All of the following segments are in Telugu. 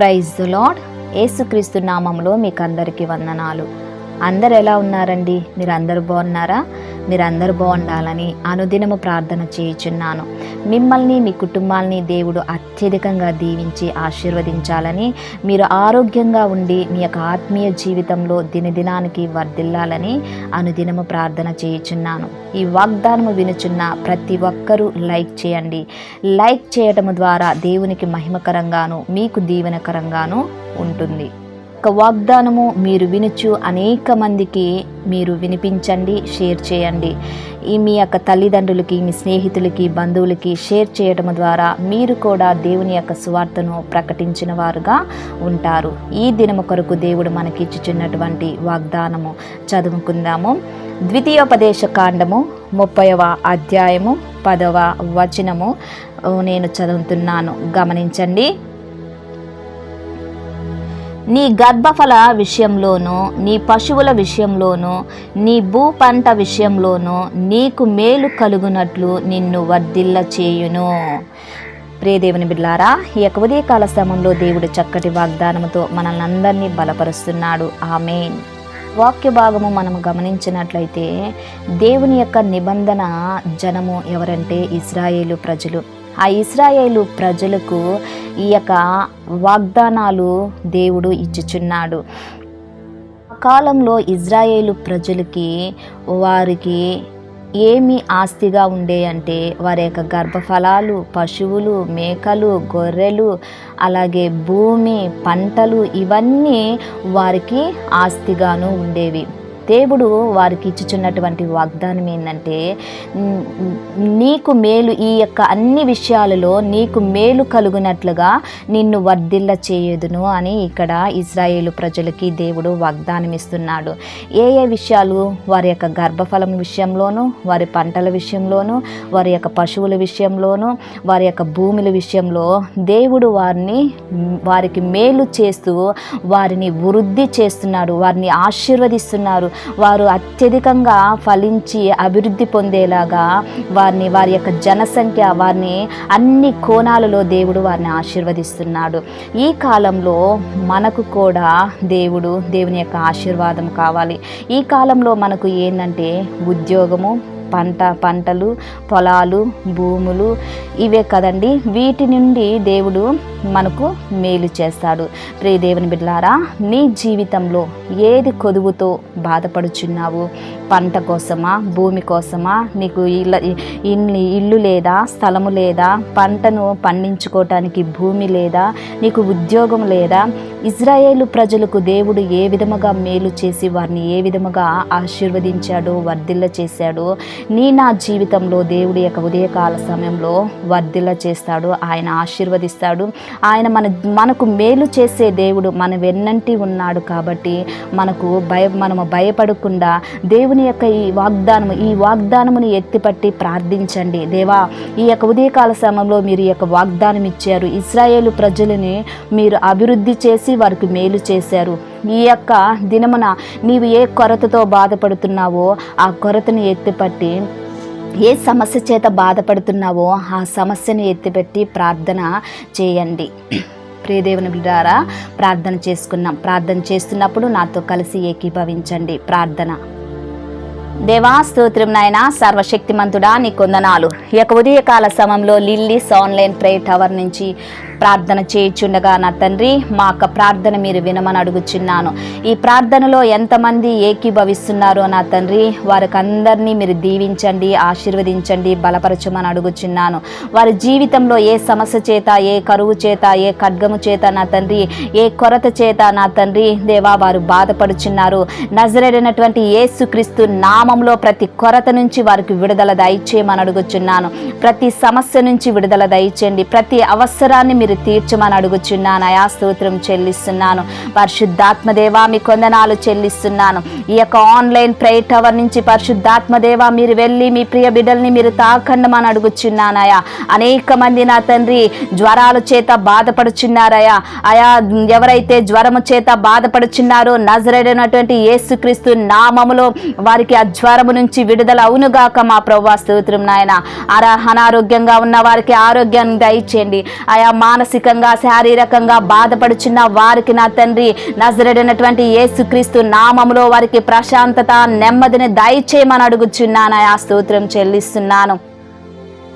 ప్రైజ్ ద లాడ్ ఏసుక్రీస్తు నామంలో మీకు అందరికీ వందనాలు. అందరు ఎలా ఉన్నారండి? మీరు అందరు బాగున్నారా? మీరందరూ బాగుండాలని అనుదినము ప్రార్థన చేయుచున్నాను. మిమ్మల్ని మీ కుటుంబాల్ని దేవుడు అత్యధికంగా దీవించి ఆశీర్వదించాలని మీరు ఆరోగ్యంగా ఉండి మీ యొక్క ఆత్మీయ జీవితంలో దినదినానికి వర్ధిల్లాలని అనుదినము ప్రార్థన చేయుచున్నాను. ఈ వాగ్దానము వినుచున్న ప్రతి ఒక్కరూ లైక్ చేయండి. లైక్ చేయటం ద్వారా దేవునికి మహిమకరంగాను మీకు దీవెనకరంగాను ఉంటుంది. ఒక వాగ్దానము మీరు వినుచు అనేక మందికి మీరు వినిపించండి షేర్ చేయండి. ఈ మీ యొక్క తల్లిదండ్రులకి మీ స్నేహితులకి బంధువులకి షేర్ చేయడం ద్వారా మీరు కూడా దేవుని యొక్క సువార్తను ప్రకటించిన వారుగా ఉంటారు. ఈ దినము కొరకు దేవుడు మనకి ఇచ్చుచున్నటువంటి వాగ్దానము చదువుకుందాము. ద్వితీయోపదేశ కాండము ముప్పైవ అధ్యాయము పదవ వచనము నేను చదువుతున్నాను. గమనించండి. నీ గర్భఫల విషయంలోనూ నీ పశువుల విషయంలోనూ నీ భూ పంట విషయంలోనూ నీకు మేలు కలుగునట్లు నిన్ను వర్ధిల్ల చేయును. ప్రియదేవుని బిడ్లారా ఈ యొక్క ఉదయకాల సమయంలో దేవుడు చక్కటి వాగ్దానంతో మనల్ని అందరినీ బలపరుస్తున్నాడు. ఆమెన్. వాక్య భాగము మనం గమనించినట్లయితే దేవుని యొక్క నిబంధన జనము ఎవరంటే ఇస్రాయేలు ప్రజలు. ఆ ఇస్రాయేలు ప్రజలకు ఈ యొక్క వాగ్దానాలు దేవుడు ఇచ్చుచున్నాడు. ఆ కాలంలో ఇజ్రాయేలు ప్రజలకి వారికి ఏమి ఆస్తిగా ఉండే అంటే వారి యొక్క గర్భఫలాలు పశువులు మేకలు గొర్రెలు అలాగే భూమి పంటలు ఇవన్నీ వారికి ఆస్తిగాను ఉండేవి. దేవుడు వారికి ఇచ్చుచున్నటువంటి వాగ్దానం ఏంటంటే నీకు మేలు ఈ యొక్క అన్ని విషయాలలో నీకు మేలు కలుగునట్లుగా నిన్ను వర్ధిల్ల చేయదును అని ఇక్కడ ఇజ్రాయేలు ప్రజలకి దేవుడు వాగ్దానం ఇస్తున్నాడు. ఏ ఏ విషయాలు? వారి యొక్క గర్భఫలం విషయంలోనూ వారి పంటల విషయంలోనూ వారి యొక్క పశువుల విషయంలోనూ వారి యొక్క భూముల విషయంలో దేవుడు వారిని వారికి మేలు చేస్తూ వారిని వృద్ధి చేస్తున్నాడు వారిని ఆశీర్వదిస్తున్నారు. వారు అత్యధికంగా ఫలించి అభివృద్ధి పొందేలాగా వారిని వారి యొక్క జనసంఖ్య వారిని అన్ని కోణాలలో దేవుడు వారిని ఆశీర్వదిస్తున్నాడు. ఈ కాలంలో మనకు కూడా దేవుడు దేవుని యొక్క ఆశీర్వాదం కావాలి. ఈ కాలంలో మనకు ఏంటంటే ఉద్యోగము పంట పంటలు పొలాలు భూములు ఇవే కదండి. వీటి నుండి దేవుడు మనకు మేలు చేస్తాడు. ప్రియ దేవుని బిడ్లారా నీ జీవితంలో ఏది కొదువుతో బాధపడుచున్నావు? పంట కోసమా భూమి కోసమా? నీకు ఇళ్ళ ఇల్లు ఇల్లు లేదా స్థలము లేదా? పంటను పండించుకోవటానికి భూమి లేదా? నీకు ఉద్యోగం లేదా? ఇజ్రాయేలు ప్రజలకు దేవుడు ఏ విధముగా మేలు చేసి వారిని ఏ విధముగా ఆశీర్వదించాడో వర్ధిల్ల చేశాడో నీ నా జీవితంలో దేవుడి యొక్క ఉదయకాల సమయంలో వర్ధిల్ల చేస్తాడు ఆయన ఆశీర్వదిస్తాడు. ఆయన మన మనకు మేలు చేసే దేవుడు మన వెన్నంటి ఉన్నాడు కాబట్టి మనకు భయ మనము భయపడకుండా దేవుని యొక్క ఈ వాగ్దానము ఈ వాగ్దానముని ఎత్తిపట్టి ప్రార్థించండి. దేవా ఈ యొక్క ఉదయకాల సమయంలో మీరు ఈ యొక్క వాగ్దానం ఇచ్చారు ఇస్రాయేలు ప్రజలని మీరు అభివృద్ధి చేసి వారికి మేలు చేశారు. ఈ యొక్క దినమున నీవు ఏ కొరతతో బాధపడుతున్నావో ఆ కొరతను ఎత్తిపట్టి ఏ సమస్య చేత బాధపడుతున్నావో ఆ సమస్యను ఎత్తిపెట్టి ప్రార్థన చేయండి. ప్రియదేవుని ద్వారా ప్రార్థన చేసుకున్నాం. ప్రార్థన చేస్తున్నప్పుడు నాతో కలిసి ఏకీభవించండి. ప్రార్థన. దేవా స్తోత్రం నాయన సర్వశక్తిమంతుడా నీ కొందనాలు. ఈ యొక్క ఉదయకాల సమయంలో లిల్లీస్ ఆన్లైన్ ప్రే టవర్ నుంచి ప్రార్థన చేయుచుండగా నా తండ్రి మా యొక్క ప్రార్థన మీరు వినమని అడుగుచున్నాను. ఈ ప్రార్థనలో ఎంతమంది ఏకీభవిస్తున్నారో నా తండ్రి వారికి అందరినీ మీరు దీవించండి ఆశీర్వదించండి బలపరచమని అడుగుచున్నాను. వారి జీవితంలో ఏ సమస్య చేత ఏ కరువు చేత ఏ ఖడ్గము చేత నా తండ్రి ఏ కొరత చేత నా తండ్రి దేవా వారు బాధపడుచున్నారు. నజరైనటువంటి యేసుక్రీస్తు నామంలో ప్రతి కొరత నుంచి వారికి విడుదల దయచేయమని అడుగుచున్నాను. ప్రతి సమస్య నుంచి విడుదల దయచేయండి. ప్రతి అవసరాన్ని మీరు తీర్చమని అడుగుచున్నాను. అయా స్తోత్రం చెల్లిస్తున్నాను. పరిశుద్ధాత్మదేవా మీ కొందనాలు చెల్లిస్తున్నాను. ఈ యొక్క ఆన్లైన్ ప్రే టవర్ నుంచి పరిశుద్ధాత్మదేవా మీరు వెళ్ళి మీ ప్రియ బిడ్డల్ని మీరు తాకండమని అడుగుచున్నానయా అనేక మంది నా తండ్రి జ్వరాల చేత బాధపడుచున్నారయా అయా. ఎవరైతే జ్వరము చేత బాధపడుచున్నారో నజరైనటువంటి యేసుక్రీస్తు నామములో వారికి ఆ జ్వరము నుంచి విడుదల అవునుగాక మా ప్రభా స్తోత్రం నాయన. అరా అనారోగ్యంగా ఉన్న వారికి ఆరోగ్యాన్ని దయచేయండి. ఆయా మాన మానసికంగా శారీరకంగా బాధపడుచున్న వారికి నా తండ్రి నజరడినటువంటి యేసుక్రీస్తు నామములో వారికి ప్రశాంతత నెమ్మదిని దయచేయమని అడుగుచున్నానయా స్తోత్రం చెల్లిస్తున్నాను.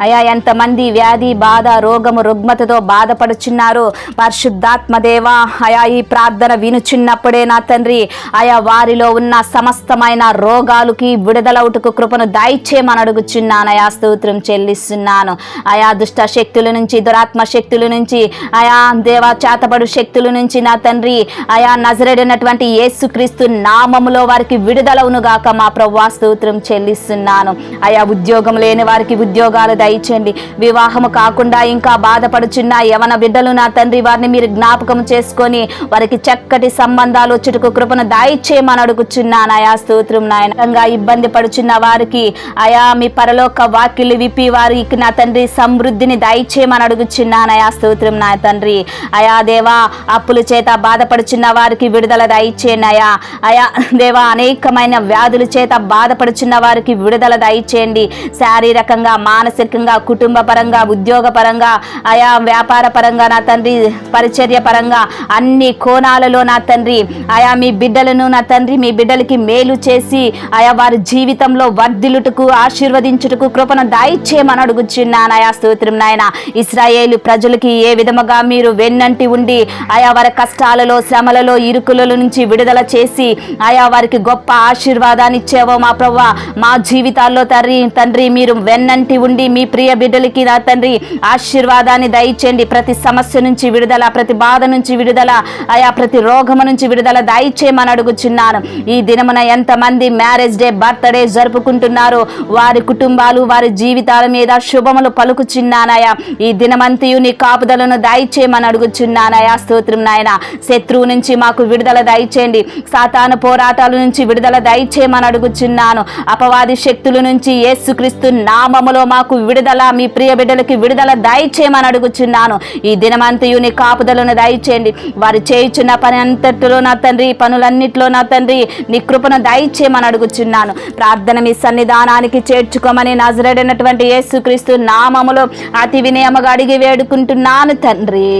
అయా ఎంతమంది వ్యాధి బాధ రోగము రుగ్మతతో బాధపడుచున్నారు? పరిశుద్ధాత్మదేవా అయా ఈ ప్రార్థన వినుచున్నప్పుడే నా తండ్రి అయా వారిలో ఉన్న సమస్తమైన రోగాలకి విడుదలవుటకు కృపను దయచేయమని అడుగుచున్నాను. స్తోత్రం చెల్లిస్తున్నాను. అయా దుష్ట శక్తుల నుంచి దురాత్మ శక్తుల నుంచి అయా దేవా చేతబడు శక్తుల నుంచి నా తండ్రి అయా నజరడినటువంటి యేసుక్రీస్తు నామములో వారికి విడుదలవును గాక మా ప్రవ్వా స్తోత్రం చెల్లిస్తున్నాను. అయా ఉద్యోగం లేని వారికి ఉద్యోగాలు దయచేయండి. వివాహము కాకుండా ఇంకా బాధపడుచున్న యవన బిడ్డలు నా తండ్రి వారిని మీరు జ్ఞాపకం చేసుకొని వారికి చక్కటి సంబంధాలు వచ్చుటకు కృపను దయచేయమని అడుగుచున్నాను ఆయా స్తోత్రం నాయనంగా ఇబ్బంది పడుచున్న వారికి అయా మీ పరలోక వాక్యులు విప్పి వారికి నా తండ్రి సమృద్ధిని దయచేయమని అడుగుచున్నాను ఆయా స్తోత్రం నా తండ్రి. అయా దేవా అప్పుల చేత బాధపడుచున్న వారికి విడుదల దయచేయండి అయా. అయా దేవా అనేకమైన వ్యాధుల చేత బాధపడుచున్న వారికి విడుదల దయచేయండి. శారీరకంగా మానసిక ఆర్థికంగా కుటుంబ పరంగా ఉద్యోగ పరంగా ఆయా వ్యాపార పరంగా నా తండ్రి పరిచర్య పరంగా అన్ని కోణాలలో నా తండ్రి ఆయా మీ బిడ్డలను నా తండ్రి మీ బిడ్డలకి మేలు చేసి ఆయా వారి జీవితంలో వర్ధిల్లుటకు ఆశీర్వదించుటకు కృపను దయచేయమని అడుగుచున్నానయా స్తోత్రం నాయన ఇస్రాయేలు ప్రజలకి ఏ విధముగా మీరు వెన్నంటి ఉండి ఆయా వారి కష్టాలలో శ్రమలలో ఇరుకుల నుంచి విడుదల చేసి ఆయా వారికి గొప్ప ఆశీర్వాదాన్ని ఇచ్చేవో మా ప్రవ్వ మా జీవితాల్లో తండ్రి తండ్రి మీరు వెన్నంటి ఉండి మీ ప్రియ బిడ్డలకి నా తండ్రి ఆశీర్వాదాన్ని దయచేయండి. ప్రతి సమస్య నుంచి విడుదల ప్రతి బాధ నుంచి విడుదల ఆయా ప్రతి రోగము నుంచి విడుదల దయచేయమని అడుగుచున్నాను. ఈ దినమున ఎంతమంది మ్యారేజ్ డే బర్త్డే జరుపుకుంటున్నారు వారి కుటుంబాలు వారి జీవితాల మీద శుభములు పలుకుచున్నానయా. ఈ దినమంతయు నీ కాపుదలను దయచేయమని అడుగుచున్నానయా. స్తోత్రం నాయన. శత్రువు నుంచి మాకు విడుదల దయచేయండి. సాతాను పోరాటాల నుంచి విడుదల దయచేయమని అడుగుచున్నాను. అపవాది శక్తుల నుంచి యేసుక్రీస్తు నామములో మాకు విడుదల మీ ప్రియ బిడ్డలకి విడుదల దయచేయమని అడుగుచున్నాను. ఈ దినమంతయు నీ కాపుదలను దయచేయండి. వారు చేయుచున్న పని అంతటిలో నా తండ్రి పనులన్నిటిలో నా తండ్రి నీ కృపను దయచేయమని అడుగుచున్నాను. ప్రార్థన మీ సన్నిధానానికి చేర్చుకోమని నజరడినటువంటి యేసుక్రీస్తు నామములో అతి వినయముగా అడిగి వేడుకుంటున్నాను తండ్రి.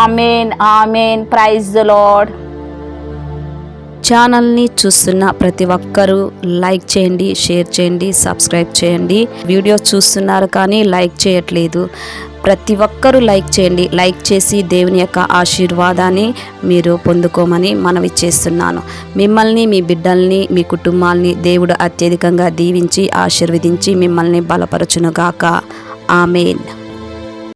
Amen amen. Praise the lord. ఛానల్ని చూస్తున్న ప్రతి ఒక్కరూ లైక్ చేయండి షేర్ చేయండి సబ్స్క్రైబ్ చేయండి. వీడియో చూస్తున్నారు కానీ లైక్ చేయట్లేదు. ప్రతి ఒక్కరూ లైక్ చేయండి. లైక్ చేసి దేవుని యొక్క ఆశీర్వాదాన్ని మీరు పొందుకోమని మనవి చేస్తున్నాను. మిమ్మల్ని మీ బిడ్డల్ని మీ కుటుంబాల్ని దేవుడు అత్యధికంగా దీవించి ఆశీర్వదించి మిమ్మల్ని బలపరచునుగాక. ఆమెన్.